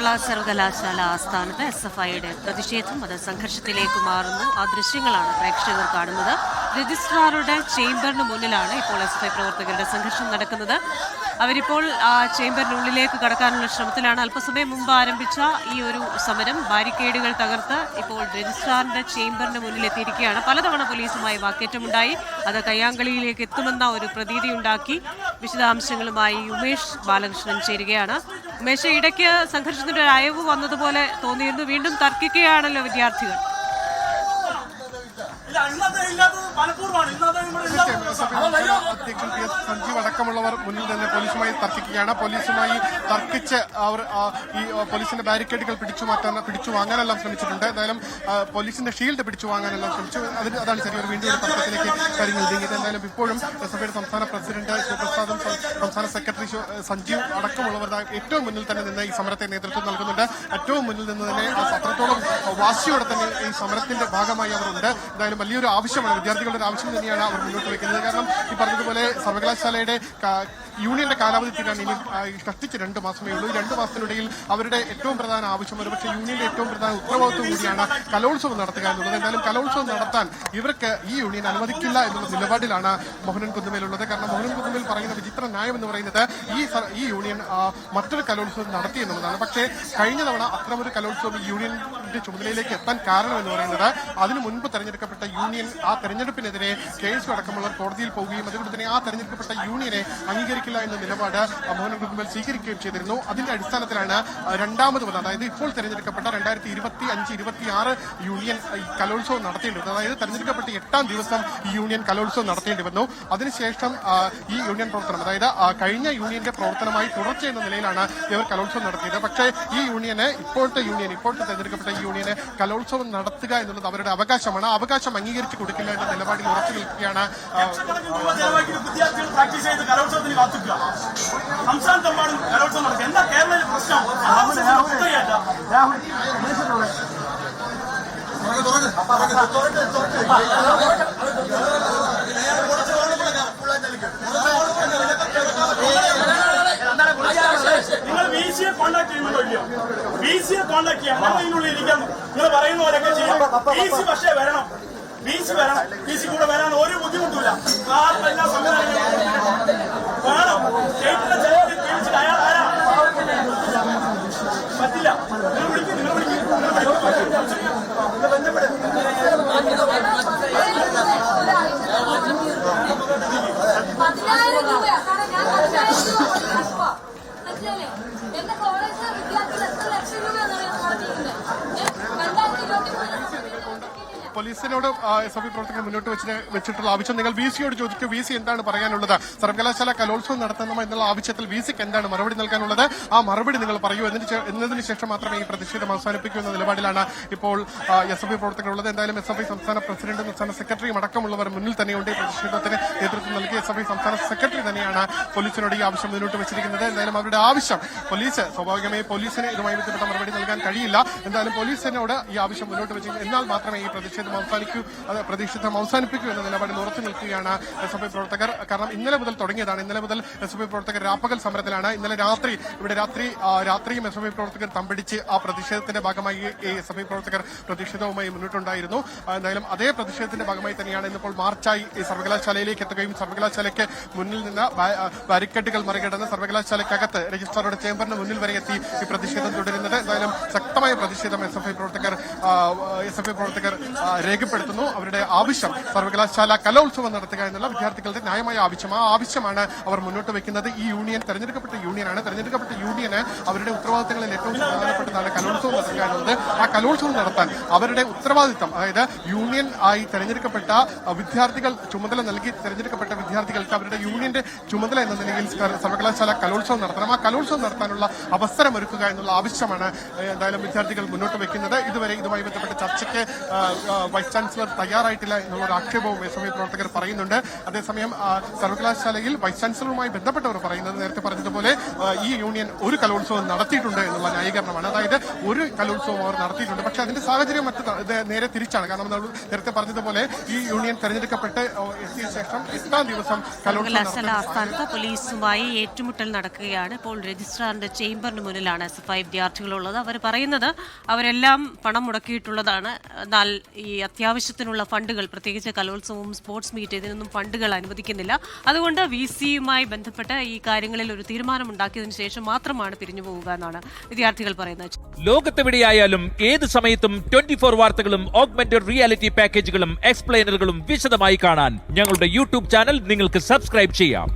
കേരള സർവകലാശാല ആസ്ഥാനത്ത് S F ഐയുടെ പ്രതിഷേധം അത് സംഘർഷത്തിലേക്ക് മാറുന്നു. ആ ദൃശ്യങ്ങളാണ് പ്രേക്ഷകർ കാണുന്നത്. രജിസ്ട്രാറുടെ ചേംബറിന് മുന്നിലാണ് ഇപ്പോൾ എസ് എഫ് ഐ പ്രവർത്തകരുടെ സംഘർഷം നടക്കുന്നത്. അവരിപ്പോൾ ചേംബറിനുള്ളിലേക്ക് കടക്കാനുള്ള ശ്രമത്തിലാണ്. അല്പസമയം മുമ്പ് ആരംഭിച്ച ഈ ഒരു സമരം ബാരിക്കേഡുകൾ തകർത്ത് ഇപ്പോൾ രജിസ്ട്രാറിന്റെ ചേംബറിന് മുന്നിൽ എത്തിയിരിക്കുകയാണ്. പലതവണ പോലീസുമായി വാക്കേറ്റമുണ്ടായി. അത് കയ്യാങ്കളിയിലേക്ക് എത്തുമെന്ന ഒരു പ്രതീതി ഉണ്ടാക്കി വിശദാംശങ്ങളുമായി ഉമേഷ് ബാലകൃഷ്ണൻ ചേരുകയാണ്. ഉമേഷ് ഇടയ്ക്ക് സംഘർഷത്തിന്റെ ഒരു അയവ് വന്നതുപോലെ തോന്നിയിരുന്നു. വീണ്ടും തർക്കിക്കുകയാണല്ലോ വിദ്യാർത്ഥികൾ. അധ്യക്ഷൻ പി എസ് സഞ്ജീവ് അടക്കമുള്ളവർ മുന്നിൽ തന്നെ പോലീസുമായി തർക്കിക്കുകയാണ്. പോലീസുമായി തർക്കിച്ച് അവർ ഈ പോലീസിന്റെ ബാരിക്കേഡുകൾ പിടിച്ചു മാറ്റാൻ പിടിച്ചു വാങ്ങാനെല്ലാം ശ്രമിച്ചിട്ടുണ്ട്. എന്തായാലും പോലീസിന്റെ ഷീൽഡ് പിടിച്ചു വാങ്ങാനെല്ലാം ശ്രമിച്ചു. അതിന് അതാണ് ശരി വീണ്ടും ഒരു തർക്കത്തിലേക്ക് കാര്യങ്ങൾ നീങ്ങിയത് എന്തായാലും ഇപ്പോഴും എസ് എഫ് സംസ്ഥാന പ്രസിഡന്റ് ശിവപ്രസാദും സംസ്ഥാന സെക്രട്ടറി സഞ്ജീവ് അടക്കമുള്ളവർ ഏറ്റവും മുന്നിൽ തന്നെ നിന്ന് ഈ സമരത്തെ നേതൃത്വം നൽകുന്നുണ്ട്. ഏറ്റവും മുന്നിൽ നിന്ന് തന്നെ അത്രത്തോളം വാശിയോടെ തന്നെ ഈ സമരത്തിന്റെ ഭാഗമായി അവരുണ്ട് എന്തായാലും വലിയൊരു ആവശ്യമാണ്. വിദ്യാർത്ഥികളുടെ ആവശ്യം തന്നെയാണ് അവർ മുന്നോട്ട് വയ്ക്കുന്നത്. കാരണം ഈ പറഞ്ഞതുപോലെ സർവകലാശാലയുടെ യൂണിയന്റെ കാലാവധി തീരാൻ ഇനി കത്തിച്ച് രണ്ട് മാസമേ ഉള്ളൂ. ഈ രണ്ട് മാസത്തിനിടയിൽ അവരുടെ ഏറ്റവും പ്രധാന ആവശ്യം ഒരുപക്ഷെ യൂണിയന്റെ ഏറ്റവും പ്രധാന ഉത്തരവാദിത്വം കൂടിയാണ് കലോത്സവം നടത്തുക എന്നുള്ളത്. എന്തായാലും കലോത്സവം നടത്താൻ ഇവർക്ക് ഈ യൂണിയൻ അനുവദിക്കില്ല എന്നുള്ള നിലപാടിലാണ് മോഹനൻ കുന്നുമേലുള്ളത്. കാരണം മോഹനൻ കുന്നുമേൽ പറയുന്ന വിചിത്ര ന്യായം എന്ന് പറയുന്നത് ഈ ഈ യൂണിയൻ മറ്റൊരു കലോത്സവം നടത്തി എന്നുള്ളതാണ്. പക്ഷേ കഴിഞ്ഞ തവണ അത്തരമൊരു കലോത്സവം ഈ യൂണിയന്റെ ചുമതലയിലേക്ക് എത്താൻ കാരണം എന്ന് പറയുന്നത് അതിനു മുൻപ് തെരഞ്ഞെടുക്കപ്പെട്ട യൂണിയൻ ആ തെരഞ്ഞെടുപ്പിനെതിരെ കേസ് അടക്കമുള്ളവർ കോടതിയിൽ പോവുകയും അതുകൊണ്ട് തന്നെ ആ തെരഞ്ഞെടുക്കപ്പെട്ട യൂണിയനെ അംഗീകരിക്കില്ല എന്ന നിലപാട് മോഹൻ കുന്നുമേൽ സ്വീകരിക്കുകയും ചെയ്തിരുന്നു. അതിന്റെ അടിസ്ഥാനത്തിലാണ് രണ്ടാമത് അതായത് ഇപ്പോൾ തെരഞ്ഞെടുക്കപ്പെട്ട രണ്ടായിരത്തി ഇരുപത്തി അഞ്ച് ഇരുപത്തി ആറ് യൂണിയൻ കലോത്സവം നടത്തേണ്ടി വന്നു. അതായത് തെരഞ്ഞെടുക്കപ്പെട്ട എട്ടാം ദിവസം ഈ യൂണിയൻ കലോത്സവം നടത്തേണ്ടി വന്നു. അതിനുശേഷം ഈ യൂണിയൻ പ്രവർത്തനം അതായത് കഴിഞ്ഞ യൂണിയന്റെ പ്രവർത്തനമായി തുടർച്ച എന്ന നിലയിലാണ് ഇവർ കലോത്സവം നടത്തിയത്. പക്ഷേ ഈ യൂണിയന് ഇപ്പോഴത്തെ യൂണിയൻ ഇപ്പോഴത്തെ തെരഞ്ഞെടുക്കപ്പെട്ട യൂണിയന് കലോത്സവം നടത്തുക എന്നുള്ളത് അവരുടെ അവകാശമാണ്. ആ അവകാശം അംഗീകരിച്ചു കൊടുക്കില്ല എന്ന നിലപാടിൽ ഉറച്ചു നിൽക്കുകയാണ് ആ, സിയെ കോൺടാക്ട് ചെയ്യുന്നുണ്ടോ ഇല്ലയോ ബി സിയെ കോൺടാക്ട് ചെയ്യാം. ഞങ്ങൾ ഇതിനുള്ളിൽ ഇരിക്കാം നിങ്ങൾ പറയുന്ന പോലെയൊക്കെ ചെയ്യാം ബി സി പക്ഷേ വരണം. ബി സി വരണം. ബി സി കൂടെ വരാൻ ഒരു ബുദ്ധിമുട്ടില്ല കാരണം എല്ലാ സംവിധാനങ്ങളും വേണം സ്റ്റേറ്റിന്റെ ചെലവിൽ തിരിച്ചിട്ട് അയാൾ പോലീസിനോട് എസ് എഫ് ഐ പ്രവർത്തകർ മുന്നോട്ട് വെച്ച് വെച്ചിട്ടുള്ള ആവശ്യം. നിങ്ങൾ വി സിയോട് ചോദിക്കും വി സി എന്താണ് പറയാനുള്ളത്? സർവകലാശാല കലോത്സവം നടത്തണം എന്നുള്ള ആവശ്യത്തിൽ വി സിക്ക് എന്താണ് മറുപടി നൽകാനുള്ളത്? ആ മറുപടി നിങ്ങൾ പറയൂ. എന്നതിന് ശേഷം മാത്രമേ ഈ പ്രതിഷേധം അവസാനിപ്പിക്കൂ എന്ന നിലപാടിലാണ് ഇപ്പോൾ എസ് എഫ് ഐ പ്രവർത്തകരുള്ളത് എന്തായാലും എസ് എഫ് ഐ സംസ്ഥാന പ്രസിഡന്റും സംസ്ഥാന സെക്രട്ടറിയും അടക്കമുള്ളവർ മുന്നിൽ തന്നെയുണ്ട്. പ്രതിഷേധത്തിന് നേതൃത്വം നൽകി എസ് എഫ് ഐ സംസ്ഥാന സെക്രട്ടറി തന്നെയാണ് പോലീസിനോട് ഈ ആവശ്യം മുന്നോട്ട് വെച്ചിരിക്കുന്നത്. എന്തായാലും അവരുടെ ആവശ്യം പോലീസ് സ്വാഭാവികമായി പോലീസിന് ഇതുമായി ബന്ധപ്പെട്ട മറുപടി നൽകാൻ കഴിയില്ല. എന്തായാലും പോലീസിനോട് ഈ ആവശ്യം മുന്നോട്ട് വെച്ചിരിക്കുന്നത് എന്നാൽ മാത്രമേ ഈ പ്രതിഷേധം അവസാനിക്കൂ. അത് പ്രതിഷേധം അവസാനിപ്പിക്കൂ എന്ന നിലപാടിൽ ഉറച്ചു നിൽക്കുകയാണ് എസ് എഫ് ഐ പ്രവർത്തകർ. കാരണം ഇന്നലെ മുതൽ തുടങ്ങിയതാണ്. ഇന്നലെ മുതൽ എസ് എഫ് ഐ പ്രവർത്തകർ രാപ്പകൽ സമരത്തിലാണ്. ഇന്നലെ രാത്രി ഇവിടെ രാത്രി രാത്രിയും എസ് എഫ് ഐ പ്രവർത്തകർ തമ്പിടിച്ച് ആ പ്രതിഷേധത്തിന്റെ ഭാഗമായി എസ് എഫ് ഐ പ്രവർത്തകർ പ്രതിഷേധവുമായി മുന്നിട്ടുണ്ടായിരുന്നു. എന്തായാലും അതേ പ്രതിഷേധത്തിന്റെ ഭാഗമായി തന്നെയാണ് ഇന്നിപ്പോൾ മാർച്ചായി സർവകലാശാലയിലേക്ക് എത്തുകയും സർവകലാശാലയ്ക്ക് മുന്നിൽ നിന്ന് ബാരിക്കേഡുകൾ മറികടന്ന് സർവകലാശാലയ്ക്കകത്ത് രജിസ്ട്രാറുടെ ചേംബറിന് മുന്നിൽ വരെ എത്തി ഈ പ്രതിഷേധം തുടരുന്നത്. എന്തായാലും ശക്തമായ പ്രതിഷേധം എസ് എഫ് ഐ പ്രവർത്തകർ എസ് എഫ് ഐ പ്രവർത്തകർ രേഖപ്പെടുത്തുന്നു. അവരുടെ ആവശ്യം സർവകലാശാല കലോത്സവം നടത്തുക എന്നുള്ള വിദ്യാർത്ഥികളുടെ ന്യായമായ ആവശ്യം. ആ ആവശ്യമാണ് അവർ മുന്നോട്ട് വെക്കുന്നത്. ഈ യൂണിയൻ തെരഞ്ഞെടുക്കപ്പെട്ട യൂണിയനാണ്. തെരഞ്ഞെടുക്കപ്പെട്ട യൂണിയന് അവരുടെ ഉത്തരവാദിത്തങ്ങളിൽ ഏറ്റവും പ്രധാനപ്പെട്ടതാണ് കലോത്സവം നടത്തുക എന്നുള്ളത്. ആ കലോത്സവം നടത്താൻ അവരുടെ ഉത്തരവാദിത്തം അതായത് യൂണിയൻ ആയി തെരഞ്ഞെടുക്കപ്പെട്ട വിദ്യാർത്ഥികൾ ചുമതല നൽകി തെരഞ്ഞെടുക്കപ്പെട്ട വിദ്യാർത്ഥികൾക്ക് അവരുടെ യൂണിയന്റെ ചുമതല എന്ന നിലയിൽ സർവകലാശാല കലോത്സവം നടത്തണം. ആ കലോത്സവം നടത്താനുള്ള അവസരം ഒരുക്കുക എന്നുള്ള ആവശ്യമാണ് എന്തായാലും വിദ്യാർത്ഥികൾ മുന്നോട്ട് വെക്കുന്നത്. ഇതുവരെ ഇതുമായി ബന്ധപ്പെട്ട ചർച്ചയ്ക്ക് വൈസ് ചാൻസലർ തയ്യാറായിട്ടില്ല എന്നുള്ള ഒരു ആക്ഷേപവും ഈ ഐ പ്രവർത്തകർ പറയുന്നുണ്ട്. അതേസമയം സർവകലാശാലയിൽ വൈസ് ചാൻസലറുമായി ബന്ധപ്പെട്ടവർ പറയുന്നത് നേരത്തെ പറഞ്ഞതുപോലെ ഈ യൂണിയൻ ഒരു കലോത്സവം നടത്തിയിട്ടുണ്ട് എന്നുള്ള ന്യായീകരണമാണ്. അതായത് ഒരു കലോത്സവം അവർ നടത്തിയിട്ടുണ്ട്. പക്ഷേ അതിന്റെ സാഹചര്യം മറ്റു നേരെ തിരിച്ചാണ്. കാരണം നമ്മൾ നേരത്തെ പറഞ്ഞതുപോലെ ഈ യൂണിയൻ തെരഞ്ഞെടുക്കപ്പെട്ട് എത്തിയ ശേഷം എട്ടാം ദിവസം കലോത്സവം ആസ്ഥാനത്ത് പോലീസുമായി ഏറ്റുമുട്ടൽ നടക്കുകയാണ്. ഇപ്പോൾ രജിസ്ട്രാറിന്റെ ചേംബറിന് മുന്നിലാണ് എസ് എഫ് ഐ വിദ്യാർത്ഥികളുള്ളത്. അവർ പറയുന്നത് അവരെല്ലാം പണം മുടക്കിയിട്ടുള്ളതാണ്. എന്നാൽ ഈ അത്യാവശ്യത്തിനുള്ള ഫണ്ടുകൾ പ്രത്യേകിച്ച് കലോത്സവവും സ്പോർട്സ് മീറ്റ് ഇതിനൊന്നും ഫണ്ടുകൾ അനുവദിക്കുന്നില്ല. അതുകൊണ്ട് വി സിയുമായി ബന്ധപ്പെട്ട് ഈ കാര്യങ്ങളിൽ ഒരു തീരുമാനമുണ്ടാക്കിയതിനു ശേഷം മാത്രമാണ് പിരിഞ്ഞു പോവുക എന്നാണ് വിദ്യാർത്ഥികൾ പറയുന്നത്. ലോകത്തെവിടെയായാലും ഏത് സമയത്തും ട്വന്റി ഫോർ വാർത്തകളും ഓഗ്മെന്റഡ് റിയാലിറ്റി പാക്കേജുകളും എക്സ്പ്ലെയിനറുകളും വിശദമായി കാണാൻ ഞങ്ങളുടെ യൂട്യൂബ് ചാനൽ നിങ്ങൾക്ക് സബ്സ്ക്രൈബ് ചെയ്യാം.